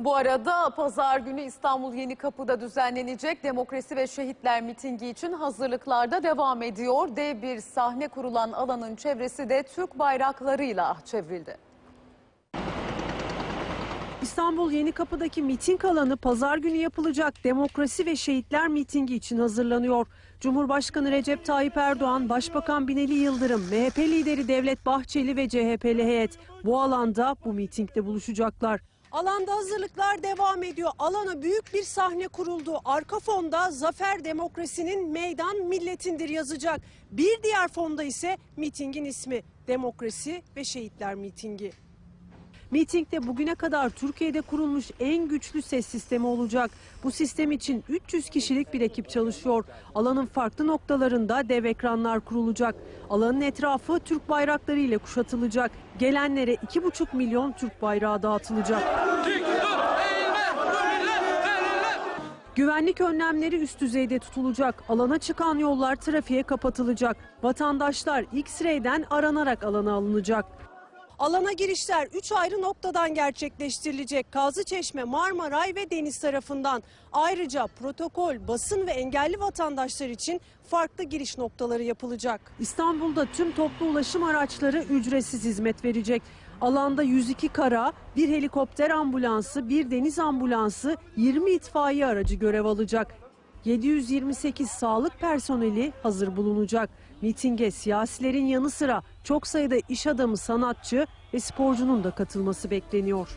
Bu arada pazar günü İstanbul Yenikapı'da düzenlenecek Demokrasi ve Şehitler mitingi için hazırlıklarda devam ediyor. Dev bir sahne kurulan alanın çevresi de Türk bayraklarıyla çevrildi. İstanbul Yenikapı'daki miting alanı pazar günü yapılacak Demokrasi ve Şehitler mitingi için hazırlanıyor. Cumhurbaşkanı Recep Tayyip Erdoğan, Başbakan Binali Yıldırım, MHP lideri Devlet Bahçeli ve CHP'li heyet bu alanda bu mitingde buluşacaklar. Alanda hazırlıklar devam ediyor. Alana büyük bir sahne kuruldu. Arka fonda Zafer Demokrasi'nin meydan milletindir yazacak. Bir diğer fonda ise mitingin ismi Demokrasi ve Şehitler Mitingi. Mitingde bugüne kadar Türkiye'de kurulmuş en güçlü ses sistemi olacak. Bu sistem için 300 kişilik bir ekip çalışıyor. Alanın farklı noktalarında dev ekranlar kurulacak. Alanın etrafı Türk bayrakları ile kuşatılacak. Gelenlere 2,5 milyon Türk bayrağı dağıtılacak. Güvenlik önlemleri üst düzeyde tutulacak. Alana çıkan yollar trafiğe kapatılacak. Vatandaşlar X-ray'den aranarak alana alınacak. Alana girişler 3 ayrı noktadan gerçekleştirilecek. Kazıçeşme, Marmaray ve deniz tarafından. Ayrıca protokol, basın ve engelli vatandaşlar için farklı giriş noktaları yapılacak. İstanbul'da tüm toplu ulaşım araçları ücretsiz hizmet verecek. Alanda 102 kara, bir helikopter ambulansı, bir deniz ambulansı, 20 itfaiye aracı görev alacak. 728 sağlık personeli hazır bulunacak. Mitinge siyasilerin yanı sıra çok sayıda iş adamı, sanatçı ve sporcunun da katılması bekleniyor.